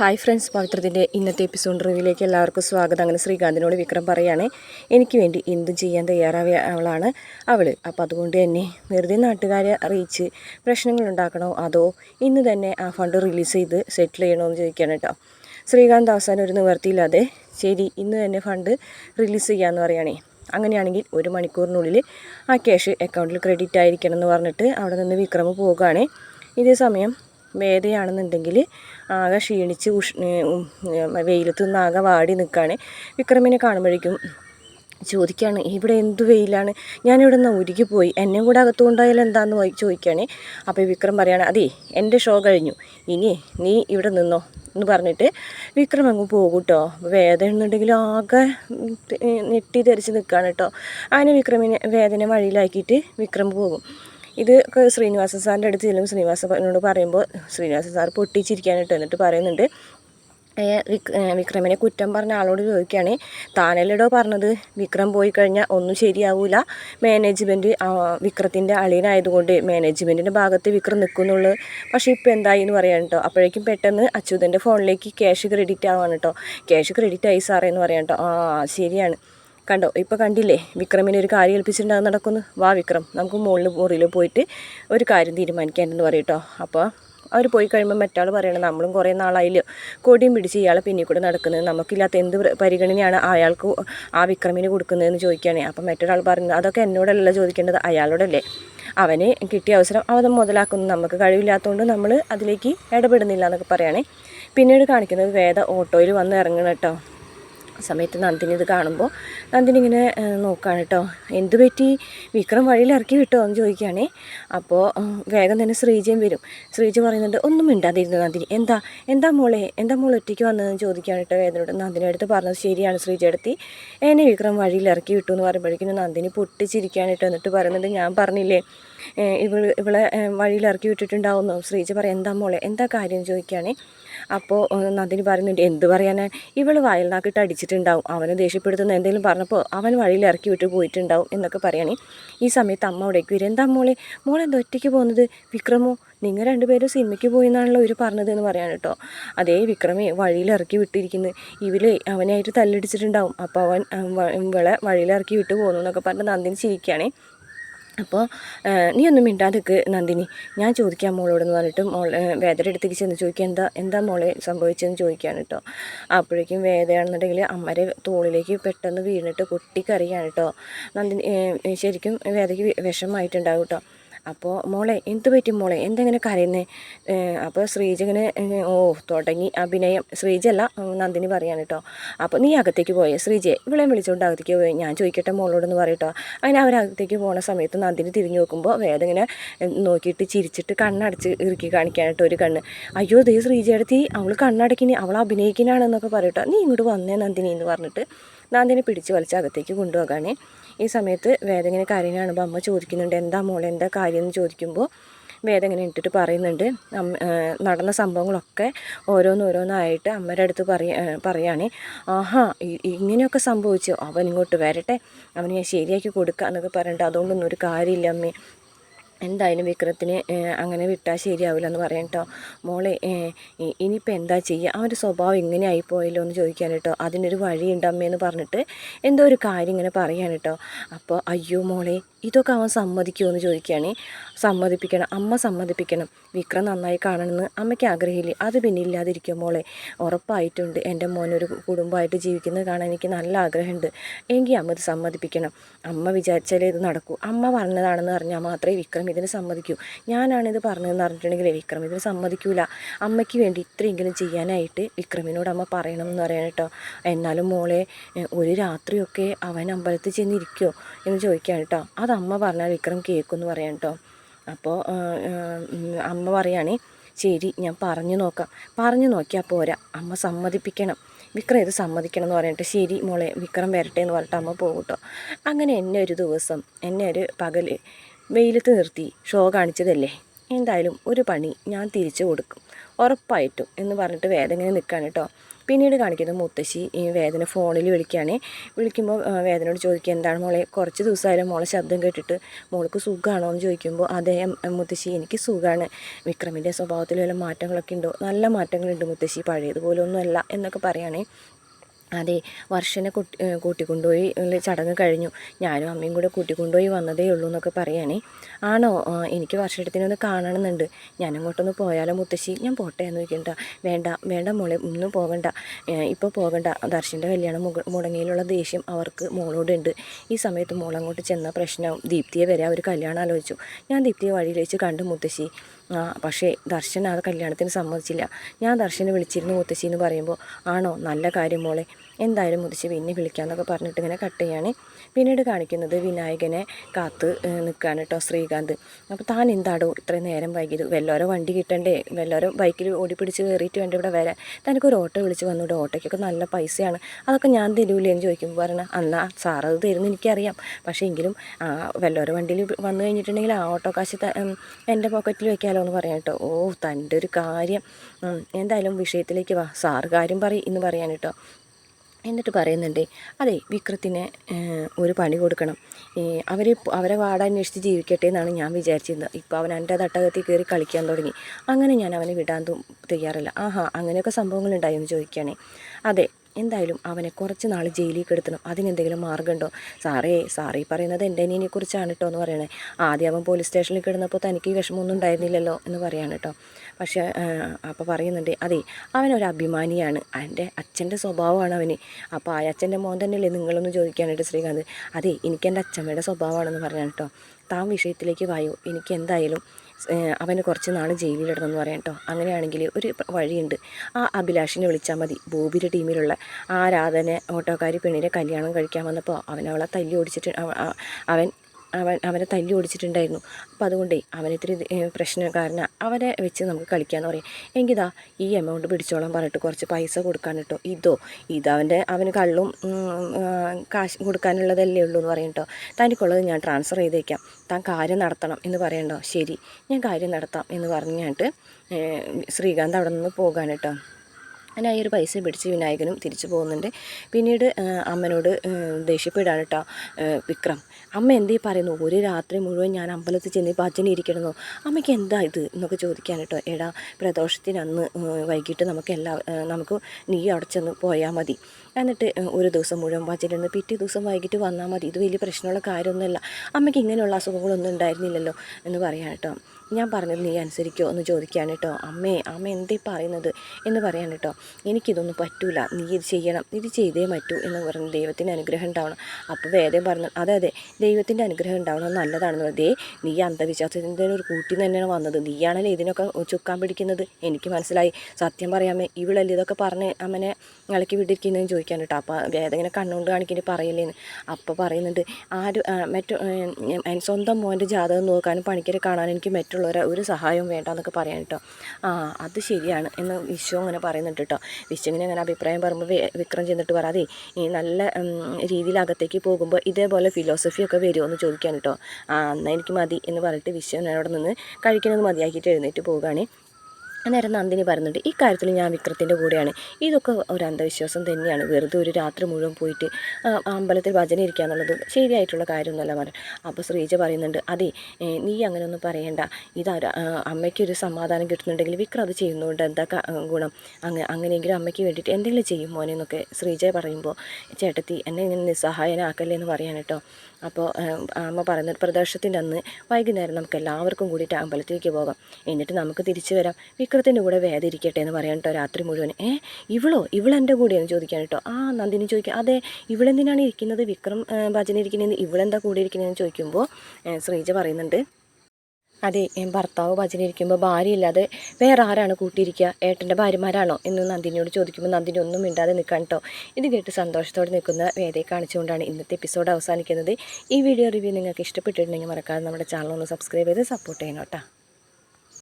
Hi friends പവിത്രത്തിന്റെ ഇന്നത്തെ episode റിവ്യൂയിലേക്ക് എല്ലാവർക്കും സ്വാഗതം. അങ്ങനെ ശ്രീകാന്തിനോട് വിക്രം പറയുകയാണ് എനിക്ക് വേണ്ടി എന്തും ചെയ്യാൻ തയ്യാറായ അവളാണ് അവൾ അപ്പോൾ അതുകൊണ്ട് തന്നെ വെറുതെ നാട്ടുകാരെ അറിയിച്ച് പ്രശ്നങ്ങൾ ഉണ്ടാക്കണോ? അതോ ഇന്ന് തന്നെ ആ ഫണ്ട് റിലീസ് ചെയ്ത് സെറ്റിൽ ചെയ്യണോ എന്ന് ചോദിക്കുകയാണ് കേട്ടോ. ശ്രീകാന്ത് അവസാനം ഒരു നിവർത്തിയില്ലാതെ ശരി ഇന്ന് തന്നെ ഫണ്ട് റിലീസ് ചെയ്യാമെന്ന് പറയുകയാണേ അങ്ങനെയാണെങ്കിൽ ഒരു മണിക്കൂറിനുള്ളിൽ ആ ക്യാഷ് അക്കൗണ്ടിൽ ക്രെഡിറ്റ് ആയിരിക്കണം എന്ന് പറഞ്ഞിട്ട് അവിടെ നിന്ന് വിക്രമ് പോവുകയാണ്. ഇതേ സമയം വേദയാണെന്നുണ്ടെങ്കിൽ ആകെ ക്ഷീണിച്ച് ഉഷ് വെയിലത്തു നിന്ന് ആകെ വാടി നിൽക്കുകയാണ്. വിക്രമിനെ കാണുമ്പോഴേക്കും ചോദിക്കുകയാണ് ഇവിടെ എന്ത് വെയിലാണ്? ഞാനിവിടെ നിന്ന് ഉരുകി പോയി എന്നെ കൂടെ അകത്ത് കൊണ്ടുപോയാൽ എന്താന്ന് ചോദിക്കുകയാണ്. അപ്പോൾ വിക്രം പറയാണ് അതേ എന്റെ ഷോ കഴിഞ്ഞു. ഇനി നീ ഇവിടെ നിന്നോ. എന്ന് പറഞ്ഞിട്ട് വിക്രം അങ്ങ് പോകും കേട്ടോ വേദന എന്നുണ്ടെങ്കിൽ ആകെ ഞെട്ടി ധരിച്ച് നിൽക്കുകയാണ് കേട്ടോ. അങ്ങനെ വിക്രമിനെ വേദന വഴിയിലാക്കിയിട്ട് വിക്രം പോകും. ഇത് ശ്രീനിവാസ സാറിന്റെ അടുത്ത് ചെല്ലും ശ്രീനിവാസനോട് പറയുമ്പോൾ ശ്രീനിവാസ സാർ പൊട്ടിച്ചിരിക്കാനിട്ട് എന്നിട്ട് പറയുന്നുണ്ട്. വിക്- വിക്രമിനെ കുറ്റം പറഞ്ഞ ആളോട് ചോദിക്കുകയാണ് താനല്ലടോ പറഞ്ഞത്? വിക്രം പോയി കഴിഞ്ഞാൽ ഒന്നും ശരിയാവൂല. മാനേജ്മെന്റ് വിക്രത്തിന്റെ അളിയനായതുകൊണ്ട് മാനേജ്മെന്റിന്റെ ഭാഗത്ത് വിക്രം നിൽക്കുന്നുള്ളൂ. പക്ഷേ ഇപ്പോൾ എന്തായി എന്ന് പറയാൻ കേട്ടോ അപ്പോഴേക്കും പെട്ടെന്ന് അച്യുതന്റെ ഫോണിലേക്ക് ക്യാഷ് ക്രെഡിറ്റ് ആവാണ് കേട്ടോ ക്യാഷ് ക്രെഡിറ്റ് ആയി സാറേ എന്ന് പറയാൻ കേട്ടോ ആ ശരിയാണ്. കണ്ടോ? ഇപ്പോൾ കണ്ടില്ലേ? വിക്രമിനെ ഒരു കാര്യം ഏൽപ്പിച്ചിട്ടുണ്ടാകും നടക്കുന്നു. വാ വിക്രം. നമുക്ക് മുകളിൽ മുറിയിൽ പോയിട്ട് ഒരു കാര്യം തീരുമാനിക്കാനെന്ന് പറയും അപ്പോൾ അവർ പോയി കഴിയുമ്പോൾ മറ്റാൾ പറയണം നമ്മളും കുറേ നാളായില്ലോ? കൊടിയും പിടിച്ച് ഇയാളെ പിന്നിൽ കൂടെ നടക്കുന്നത്. നമുക്കില്ലാത്ത എന്ത് പരിഗണനയാണ് അയാൾക്ക് ആ വിക്രമിന് കൊടുക്കുന്നതെന്ന് ചോദിക്കുകയാണെ അപ്പം മറ്റൊരാൾ പറഞ്ഞു അതൊക്കെ എന്നോടല്ല ചോദിക്കേണ്ടത്. അയാളോടല്ലേ? അവന് കിട്ടിയ അവസരം അവൻ മുതലാക്കുന്നു. നമുക്ക് കഴിവില്ലാത്തതുകൊണ്ട് നമ്മൾ അതിലേക്ക് ഇടപെടുന്നില്ല എന്നൊക്കെ പറയുകയാണെ പിന്നീട് കാണിക്കുന്നത് വേദ ഓട്ടോയിൽ വന്ന് ഇറങ്ങണം കേട്ടോ സമയത്ത് നന്ദിനി ഇത് കാണുമ്പോൾ നന്ദിനി ഇങ്ങനെ നോക്കുകയാണ് കേട്ടോ എന്ത് പറ്റി? വിക്രം വഴിയിൽ ഇറക്കി വിട്ടോ എന്ന് ചോദിക്കുകയാണേ. അപ്പോൾ വേഗം തന്നെ ശ്രീജയും വരും. ശ്രീജ പറയുന്നുണ്ട് ഒന്നും മിണ്ടാതിരുന്നു നന്ദിനി? എന്താ? എന്താ മോളെ? എന്താ മോൾ ഒറ്റയ്ക്ക് വന്നതെന്ന് ചോദിക്കുകയാണ് കേട്ടോ വേദനയോട്. നന്ദിനി അടുത്ത് പറഞ്ഞത് ശരിയാണ് ശ്രീജ എടുത്തി എന്നെ വിക്രം വഴിയിൽ ഇറക്കി വിട്ടു എന്ന് പറയുമ്പോഴേക്കും നന്ദിനി പൊട്ടിച്ചിരിക്കുകയാണ് കേട്ടോ എന്നിട്ട് പറയുന്നത് ഞാൻ പറഞ്ഞില്ലേ? ഇവൾ ഇവൾ വഴിയിൽ ഇറക്കി വിട്ടിട്ടുണ്ടാവുന്നു? ശ്രീജ പറയാം എന്താ മോളെ? എന്താ കാര്യം? ചോദിക്കുകയാണേ. അപ്പോൾ നന്ദിനി പറയുന്നുണ്ട് എന്ത് പറയാനാ? ഇവൾ വയൽനാക്കിട്ട് അടിച്ചിട്ടുണ്ടാവും. അവനെ ദേഷ്യപ്പെടുത്തുന്ന എന്തെങ്കിലും പറഞ്ഞപ്പോൾ അവൻ വഴിയിൽ ഇറക്കി വിട്ട് പോയിട്ടുണ്ടാവും എന്നൊക്കെ പറയണേ. ഈ സമയത്ത് അമ്മ അവിടേക്ക് വരും. എന്താ മോളെ? മോളെന്താ ഒറ്റയ്ക്ക് പോകുന്നത്? വിക്രമോ? നിങ്ങൾ രണ്ടുപേരും സിനിമയ്ക്ക് പോയി എന്നാണല്ലോ ഇവർ പറഞ്ഞത് എന്ന് പറയാൻ കേട്ടോ. അതേ വിക്രമേ വഴിയിൽ ഇറക്കി വിട്ടിരിക്കുന്നു. ഇവർ അവനായിട്ട് തല്ലടിച്ചിട്ടുണ്ടാവും. അപ്പോൾ അവൻ വിള വഴിയിൽ ഇറക്കി വിട്ട് പോകുന്നു എന്നൊക്കെ പറഞ്ഞ് നന്ദിനി ചിരിക്കുകയാണേ അപ്പോൾ നീ ഒന്നും മിണ്ടാതിക്ക് നന്ദിനി ഞാൻ ചോദിക്കാം മോളോടെന്ന് പറഞ്ഞിട്ട് മോൾ വേദയുടെ അടുത്തേക്ക് ചെന്ന് ചോദിക്കുക എന്താ എന്താ മോളെ സംഭവിച്ചതെന്ന് ചോദിക്കുകയാണ് കേട്ടോ. അപ്പോഴേക്കും വേദയാണെന്നുണ്ടെങ്കിൽ അമ്മരെ തോളിലേക്ക് പെട്ടെന്ന് വീണിട്ട് പൊട്ടിക്കറിയാണ് കേട്ടോ. നന്ദിനി ശരിക്കും വേദയ്ക്ക് വി- വിഷമമായിട്ടുണ്ടാവും കേട്ടോ. അപ്പോൾ മോളെ എന്ത് പറ്റും മോളെ? എന്തെങ്ങനെ കരയുന്നേ? അപ്പോൾ ശ്രീജ ഇങ്ങനെ ഓ തുടങ്ങി അഭിനയം. ശ്രീജല്ല നന്ദിനി പറയാണ് കേട്ടോ അപ്പോൾ നീ അകത്തേക്ക് പോയേ. ശ്രീജയെ ഇവളെ വിളിച്ചുകൊണ്ട് അകത്തേക്ക് പോയി. ഞാൻ ചോദിക്കട്ടെ മോളോടെന്ന് പറയട്ടോ അങ്ങനെ അവരകത്തേക്ക് പോണ സമയത്ത് നന്ദിനി തിരിഞ്ഞു നോക്കുമ്പോൾ വേദം ഇങ്ങനെ നോക്കിയിട്ട് ചിരിച്ചിട്ട് കണ്ണടച്ച് ഇറുക്കി കാണിക്കാനായിട്ട് ഒരു കണ്ണ്. അയ്യോ ദേ തീ. അവൾ കണ്ണടക്കിനി അവൾ അഭിനയിക്കാനാണെന്നൊക്കെ പറയട്ടോ നീ ഇങ്ങോട്ട് വന്നേ നന്ദിനി എന്ന് പറഞ്ഞിട്ട്. നന്ദിനെ പിടിച്ച് വലിച്ച് അകത്തേക്ക് കൊണ്ടുപോകാനേ ഈ സമയത്ത് വേദങ്ങനെ കാര്യം കാണുമ്പോൾ അമ്മ ചോദിക്കുന്നുണ്ട് എന്താ മോളെ എന്താ കാര്യം? എന്ന് ചോദിക്കുമ്പോൾ വേദങ്ങനെ ഇട്ടിട്ട് പറയുന്നുണ്ട്. നടന്ന സംഭവങ്ങളൊക്കെ ഓരോന്നോരോന്നായിട്ട് അമ്മയുടെ അടുത്ത് പറയ പറയുകയാണ് ആഹാ ഇങ്ങനെയൊക്കെ സംഭവിച്ചു? അവൻ ഇങ്ങോട്ട് വരട്ടെ. അവന് ഞാൻ ശരിയാക്കി കൊടുക്കുക എന്നൊക്കെ പറഞ്ഞിട്ട് അതുകൊണ്ടൊന്നും ഒരു കാര്യമില്ല അമ്മേ. എന്തായാലും വിക്രത്തിന് അങ്ങനെ വിട്ടാൽ ശരിയാവില്ല എന്ന് പറയാം കേട്ടോ മോളെ ഇനിയിപ്പോൾ എന്താ ചെയ്യുക അവന്റെ സ്വഭാവം ഇങ്ങനെ ആയിപ്പോയല്ലോ എന്ന് ചോദിക്കാൻ കേട്ടോ അതിനൊരു വഴിയുണ്ട് അമ്മയെന്ന് പറഞ്ഞിട്ട് എന്തോ ഒരു കാര്യം ഇങ്ങനെ പറയാൻ കേട്ടോ അപ്പോൾ അയ്യോ മോളെ ഇതൊക്കെ അവൻ സമ്മതിക്കുമോ എന്ന് ചോദിക്കുകയാണെ സമ്മതിപ്പിക്കണം അമ്മ സമ്മതിപ്പിക്കണം. വിക്രം നന്നായി കാണണമെന്ന് അമ്മയ്ക്ക് ആഗ്രഹമില്ലേ? അത് പിന്നെ ഇല്ലാതിരിക്കും മോളെ? ഉറപ്പായിട്ടുണ്ട്. എന്റെ മോനൊരു കുടുംബമായിട്ട് ജീവിക്കുന്നത് കാണാൻ എനിക്ക് നല്ല ആഗ്രഹമുണ്ട്. എങ്കിൽ അമ്മ ഇത് സമ്മതിപ്പിക്കണം. അമ്മ വിചാരിച്ചാലേ ഇത് നടക്കൂ. അമ്മ പറഞ്ഞതാണെന്ന് പറഞ്ഞാൽ മാത്രമേ വിക്രം ഇതിന് സമ്മതിക്കൂ. ഞാനാണിത് പറഞ്ഞതെന്ന് അറിഞ്ഞിട്ടുണ്ടെങ്കിൽ വിക്രം ഇതിന് സമ്മതിക്കൂല. അമ്മയ്ക്ക് വേണ്ടി ഇത്രയെങ്കിലും ചെയ്യാനായിട്ട് വിക്രമിനോട് അമ്മ പറയണം എന്ന് പറയാൻ കേട്ടോ. എന്നാലും മോളെ ഒരു രാത്രിയൊക്കെ അവൻ അമ്പലത്തിൽ ചെന്നിരിക്കുമോ എന്ന് ചോദിക്കാൻ കേട്ടോ. അത് അമ്മ പറഞ്ഞാൽ വിക്രം കേൾക്കുമെന്ന് പറയാം കേട്ടോ. അപ്പോൾ അമ്മ പറയുകയാണേ ശരി ഞാൻ പറഞ്ഞു നോക്കാം. പറഞ്ഞു നോക്കിയാൽ പോരാ. അമ്മ സമ്മതിപ്പിക്കണം. വിക്രം ഇത് സമ്മതിക്കണം എന്ന് പറഞ്ഞിട്ട് ശരി മോളെ വിക്രം വരട്ടെ എന്ന് പറഞ്ഞിട്ട് അമ്മ പോകും കേട്ടോ. അങ്ങനെ എന്നെ ഒരു ദിവസം എന്നെ ഒരു പകൽ വെയിലത്ത് നിർത്തി. ഷോ കാണിച്ചതല്ലേ? എന്തായാലും ഒരു പണി ഞാൻ തിരിച്ചു കൊടുക്കും. ഉറപ്പായിട്ടും എന്ന് പറഞ്ഞിട്ട് വേദന നിൽക്കുകയാണ് കേട്ടോ. പിന്നീട് കാണിക്കുന്നത് മുത്തശ്ശി ഈ വേദന ഫോണിൽ വിളിക്കുകയാണ്. വിളിക്കുമ്പോൾ വേദനയോട് ചോദിക്കുക എന്താണ് മോളെ കുറച്ച് ദിവസമായാലും മോളെ ശബ്ദം കേട്ടിട്ട് മോൾക്ക് സുഖമാണോ എന്ന് ചോദിക്കുമ്പോൾ ഉം, മുത്തശ്ശി എനിക്ക് സുഖമാണ് വിക്രമിന്റെ സ്വഭാവത്തിൽ വല്ല മാറ്റങ്ങളൊക്കെ ഉണ്ടോ? നല്ല മാറ്റങ്ങളുണ്ട് മുത്തശ്ശി പഴയതുപോലെ ഒന്നുമല്ല എന്നൊക്കെ പറയുകയാണേ അതെ വർഷനെ കൂട്ടി കൂട്ടിക്കൊണ്ടുപോയി ചടങ്ങ് കഴിഞ്ഞു. ഞാനും അമ്മയും കൂടെ കൂട്ടിക്കൊണ്ടുപോയി വന്നതേ ഉള്ളൂ എന്നൊക്കെ പറയുകയാണേ. ആണോ? എനിക്ക് വർഷത്തിനെ ഒന്ന് കാണണമെന്നുണ്ട്. ഞാൻ അങ്ങോട്ടൊന്ന് പോയാലോ മുത്തശ്ശി? ഞാൻ പോട്ടെ എന്ന് ചോദിക്കണ്ട. വേണ്ട വേണ്ട മോളെ ഒന്നും പോകണ്ട. ഇപ്പോൾ പോകണ്ട. ദർശന്റെ കല്യാണം മുടങ്ങിയിലുള്ള ദേഷ്യം അവർക്ക് മോളോടുണ്ട്. ഈ സമയത്ത് മോൾ അങ്ങോട്ട് ചെന്ന പ്രശ്നവും ദീപ്തിയെ വരെ അവർ കല്യാണം ആലോചിച്ചു. ഞാൻ ദീപ്തിയെ വഴിയിൽ വെച്ച് കണ്ടു മുത്തശ്ശി. പക്ഷേ ദർശൻ ആ കല്യാണത്തിന് സമ്മതിച്ചില്ല. ഞാൻ ദർശനെ വിളിച്ചിരുന്നു മുത്തശ്ശി എന്ന് പറയുമ്പോൾ ആണോ? നല്ല കാര്യം മോളെ. എന്തായാലും മുതിച്ച് പിന്നെ വിളിക്കാമെന്നൊക്കെ പറഞ്ഞിട്ട് ഇങ്ങനെ കട്ട് ചെയ്യാണ്. പിന്നീട് കാണിക്കുന്നത് വിനായകനെ കാത്ത് നിൽക്കുകയാണ് കേട്ടോ ശ്രീകാന്ത്. അപ്പോൾ താൻ എന്താടോ ഇത്രയും നേരം വൈകിയത്? വല്ലോരോ വണ്ടി കിട്ടണ്ടേ? വല്ലോരോ ബൈക്കിൽ ഓടിപ്പിടിച്ച് കയറിയിട്ട് വേണ്ട ഇവിടെ വരാൻ? തനിക്കൊരു ഓട്ടോ വിളിച്ച് വന്നൂടെ ഓട്ടോയ്ക്കൊക്കെ നല്ല പൈസയാണ്. അതൊക്കെ ഞാൻ തരൂലേ എന്ന് ചോദിക്കുമ്പോൾ പറഞ്ഞാൽ അന്നാ സാർ അത് തരുമെന്ന് എനിക്കറിയാം. പക്ഷേ എങ്കിലും ആ, വല്ലോരോ വണ്ടിയിൽ വന്നു കഴിഞ്ഞിട്ടുണ്ടെങ്കിൽ ആ ഓട്ടോ കാശ് എന്റെ പോക്കറ്റിൽ വെക്കാമല്ലോ എന്ന് പറയാം കേട്ടോ ഓ തന്റെ ഒരു കാര്യം. എന്തായാലും വിഷയത്തിലേക്ക് വാ. സാറ് കാര്യം പറയും എന്ന് പറയാൻ കേട്ടോ എന്നിട്ട് പറയുന്നുണ്ട് അതെ വിക്രത്തിന് ഒരു പണി കൊടുക്കണം. അവർ അവരെ വാടന്വേഷിച്ച് ജീവിക്കട്ടെ എന്നാണ് ഞാൻ വിചാരിച്ചിരുന്നത്. ഇപ്പോൾ അവൻ എന്റെ തട്ടകത്തിൽ കയറി കളിക്കാൻ തുടങ്ങി. അങ്ങനെ ഞാൻ അവനെ വിടാൻ തയ്യാറല്ല. ആഹാ അങ്ങനെയൊക്കെ സംഭവങ്ങളുണ്ടായി എന്ന് ചോദിക്കുകയാണേ. അതെ എന്തായാലും അവനെ കുറച്ച് നാൾ ജയിലിൽ കിടത്തണം. അതിനെന്തെങ്കിലും മാർഗമുണ്ടോ സാറേ സാറേ പറയുന്നത് എന്റെ അനിയനെ കുറിച്ചാണ് കേട്ടോ എന്ന് പറയണേ. ആദ്യം അവൻ പോലീസ് സ്റ്റേഷനിൽ കിടന്നപ്പോൾ തനിക്ക് വിഷമമൊന്നും ഉണ്ടായിരുന്നില്ലല്ലോ എന്ന് പറയാണ് കേട്ടോ പക്ഷേ അപ്പോൾ പറയുന്നുണ്ട് അതെ അവനൊരു അഭിമാനിയാണ്. എന്റെ അച്ഛന്റെ സ്വഭാവമാണ് അവന്. അപ്പോൾ ആ അച്ഛന്റെ മോൻ തന്നെയല്ലേ നിങ്ങളൊന്ന് ചോദിക്കാനായിട്ട് ശ്രീകാന്ത്. അതെ എനിക്ക് എന്റെ അച്ഛമ്മയുടെ സ്വഭാവമാണെന്ന് പറഞ്ഞാണ് കേട്ടോ താൻ വിഷയത്തിലേക്ക് വായോ? എനിക്ക് എന്തായാലും അവന് കുറച്ച് നാൾ ജയിലിലിടണം എന്ന് പറയാം കേട്ടോ അങ്ങനെയാണെങ്കിൽ ഒരു വഴിയുണ്ട്. ആ അഭിലാഷിനെ വിളിച്ചാൽ മതി. ബോബിയുടെ ടീമിലുള്ള ആ ആരാധന ഓട്ടോക്കാരി പെണ്ണിനെ കല്യാണം കഴിക്കാൻ വന്നപ്പോൾ അവൻ അവളെ തല്ലി ഓടിച്ചിട്ട് അവൻ അവൻ അവനെ തല്ലി ഓടിച്ചിട്ടുണ്ടായിരുന്നു. അപ്പോൾ അതുകൊണ്ടേ അവനിത്തിരി പ്രശ്നം കാരണം അവനെ വെച്ച് നമുക്ക് കളിക്കാമെന്ന് പറയും. എങ്കിതാ ഈ എമൗണ്ട് പിടിച്ചോളാൻ പറഞ്ഞിട്ട് കുറച്ച് പൈസ കൊടുക്കാൻ കേട്ടോ ഇതോ ഇതവന്റെ അവന് കള്ളും കാശ് കൊടുക്കാനുള്ളതല്ലേ ഉള്ളൂ എന്ന് പറയും കേട്ടോ തനിക്കുള്ളത് ഞാൻ ട്രാൻസ്ഫർ ചെയ്തേക്കാം. താൻ കാര്യം നടത്തണം എന്ന് പറയണ്ടോ ശരി ഞാൻ കാര്യം നടത്താം എന്ന് പറഞ്ഞിട്ട് ശ്രീകാന്ത് അവിടെ നിന്ന് പോകാൻ കേട്ടോ അങ്ങനെ ഈ ഒരു പൈസ പിടിച്ച് വിനായകനും തിരിച്ചു പോകുന്നുണ്ട്. പിന്നീട് അമ്മനോട് ദേഷ്യപ്പെടാണ് കേട്ടോ വിക്രം. അമ്മ എന്തീ പറയുന്നു? ഒരു രാത്രി മുഴുവൻ ഞാൻ അമ്പലത്തിൽ ചെന്ന് ഭജന ഇരിക്കണമെന്നോ അമ്മയ്ക്ക് എന്താ ഇത് എന്നൊക്കെ ചോദിക്കാൻ കേട്ടോ എടാ പ്രദോഷത്തിന് അന്ന് വൈകിട്ട് നമുക്ക് എല്ലാ നമുക്ക് നീ അവിടെ ചെന്ന് പോയാൽ മതി. എന്നിട്ട് ഒരു ദിവസം മുഴുവൻ ഭജന പിറ്റേ ദിവസം വൈകിട്ട് വന്നാൽ മതി. ഇത് വലിയ പ്രശ്നമുള്ള കാര്യമൊന്നുമല്ല. അമ്മയ്ക്ക് ഇങ്ങനെയുള്ള അസുഖങ്ങളൊന്നും ഉണ്ടായിരുന്നില്ലല്ലോ എന്ന് പറയാം കേട്ടോ ഞാൻ പറഞ്ഞത് നീ അനുസരിക്കോ എന്ന് ചോദിക്കുകയാണ് കേട്ടോ. അമ്മേ അമ്മ എന്തേ പറയുന്നത് എന്ന് പറയാൻ കേട്ടോ. എനിക്കിതൊന്നും പറ്റൂല. നീ ഇത് ചെയ്യണം. ഇത് ചെയ്തേ പറ്റൂ എന്ന് പറഞ്ഞ് ദൈവത്തിന്റെ അനുഗ്രഹം ഉണ്ടാവണം. അപ്പോൾ വേദം പറഞ്ഞു അതെ അതെ ദൈവത്തിന്റെ അനുഗ്രഹം ഉണ്ടാവണം. നല്ലതാണെന്ന് പറഞ്ഞു. നീ അന്ധവിശ്വാസത്തിന്റെ ഒരു കൂട്ടി തന്നെയാണ് വന്നത്. നീയാണല്ലോ ഇതിനൊക്കെ ചുക്കാൻ പിടിക്കുന്നത്? എനിക്ക് മനസ്സിലായി. സത്യം പറയാമേ ഇവളല്ലേ ഇതൊക്കെ പറഞ്ഞ് അമ്മനെ ഇളക്കി വിട്ടിരിക്കുന്നതെന്ന് ചോദിക്കാൻ കേട്ടോ. അപ്പോൾ വേദം ഇങ്ങനെ കണ്ണുകൊണ്ട് കാണിക്കുന്നത് പറയില്ലേന്ന് അപ്പോൾ പറയുന്നുണ്ട് ആരും മറ്റു സ്വന്തം മോന്റെ ജാതകം നോക്കാനും പണിക്കരെ കാണാനും എനിക്ക് മറ്റുള്ളവരെ ഒരു സഹായവും വേണ്ട എന്നൊക്കെ പറയാൻ കേട്ടോ ആ അത് ശരിയാണ് എന്ന് വിശ്വം അങ്ങനെ പറയുന്നുണ്ട് കേട്ടോ വിശ്വങ്ങനെ അങ്ങനെ അഭിപ്രായം പറയുമ്പോൾ വിക്രം ചെന്നിട്ട് പറയാതെ ഈ നല്ല രീതിയിൽ അകത്തേക്ക് പോകുമ്പോൾ ഇതേപോലെ ഫിലോസഫി ഒക്കെ വരുമോ എന്ന് ചോദിക്കാൻ കേട്ടോ ആ എന്നാൽ എനിക്ക് മതി എന്ന് പറഞ്ഞിട്ട് വിശ്വൻ അവിടെ നിന്ന് കഴിക്കുന്നത് മതിയാക്കിയിട്ട് എഴുന്നേറ്റ് പോവുകയാണ്. അന്നേരം നന്ദിനി പറയുന്നുണ്ട് ഈ കാര്യത്തിൽ ഞാൻ വിക്രത്തിന്റെ കൂടെയാണ്. ഇതൊക്കെ ഒരു അന്ധവിശ്വാസം തന്നെയാണ്. വെറുതെ ഒരു രാത്രി മുഴുവൻ പോയിട്ട് അമ്പലത്തിൽ ഭജന ഇരിക്കുക എന്നുള്ളത് ശരിയായിട്ടുള്ള കാര്യമൊന്നുമല്ല പറഞ്ഞു അപ്പോൾ ശ്രീജ പറയുന്നുണ്ട് അതെ നീ അങ്ങനെയൊന്നും പറയണ്ട. ഇത് അമ്മയ്ക്കൊരു സമാധാനം കിട്ടുന്നുണ്ടെങ്കിൽ വിക്രം അത് ചെയ്യുന്നതുകൊണ്ട് എന്താ ഗുണം? അങ്ങ് അങ്ങനെയെങ്കിലും അമ്മയ്ക്ക് വേണ്ടിയിട്ട് എന്തെങ്കിലും ചെയ്യും മോനെ എന്നൊക്കെ ശ്രീജ പറയുമ്പോൾ ചേട്ടത്തി എന്നെ ഇങ്ങനെ നിസ്സഹായനാക്കല്ലേ എന്ന് പറയാൻ കേട്ടോ. അപ്പോൾ അമ്മ പറയുന്ന പ്രദോഷത്തിന്റെ അന്ന് വൈകുന്നേരം നമുക്ക് എല്ലാവർക്കും കൂടിയിട്ട് അമ്പലത്തിലേക്ക് പോകാം. എന്നിട്ട് നമുക്ക് തിരിച്ചു വരാം. വിക്രത്തിന്റെ കൂടെ വേദ ഇരിക്കട്ടെ എന്ന് പറയാൻ കേട്ടോ രാത്രി മുഴുവൻ. ഏ ഇവളോ? ഇവളെന്റെ കൂടെയെന്ന് ചോദിക്കാൻ കേട്ടോ. ആ നന്ദിനി ചോദിക്കുക അതെ ഇവളെന്തിനാണ് ഇരിക്കുന്നത്? വിക്രം ഭജന ഇരിക്കുന്നതെന്ന് ഇവളെന്താ കൂടെ ഇരിക്കുന്നതെന്ന് ചോദിക്കുമ്പോൾ ശ്രീജ പറയുന്നുണ്ട് അതെ ഭർത്താവ് ഭജന ഇരിക്കുമ്പോൾ ഭാര്യയില്ലാതെ വേറെ ആരാണ് കൂട്ടിയിരിക്കുക? ഏട്ടന്റെ ഭാര്യമാരാണോ? എന്ന് നന്ദിനിയോട് ചോദിക്കുമ്പോൾ നന്ദിനി ഒന്നും മിണ്ടാതെ നിൽക്കാൻ കേട്ടോ ഇത് കേട്ട് സന്തോഷത്തോടെ നിൽക്കുന്ന വേദയെ കാണിച്ചുകൊണ്ടാണ് ഇന്നത്തെ എപ്പിസോഡ് അവസാനിക്കുന്നത്. ഈ വീഡിയോ റിവ്യൂ നിങ്ങൾക്ക് ഇഷ്ടപ്പെട്ടിട്ടുണ്ടെങ്കിൽ മറക്കാതെ നമ്മുടെ ചാനൽ ഒന്ന് സബ്സ്ക്രൈബ് ചെയ്ത് സപ്പോർട്ട് ചെയ്യണം കേട്ടോ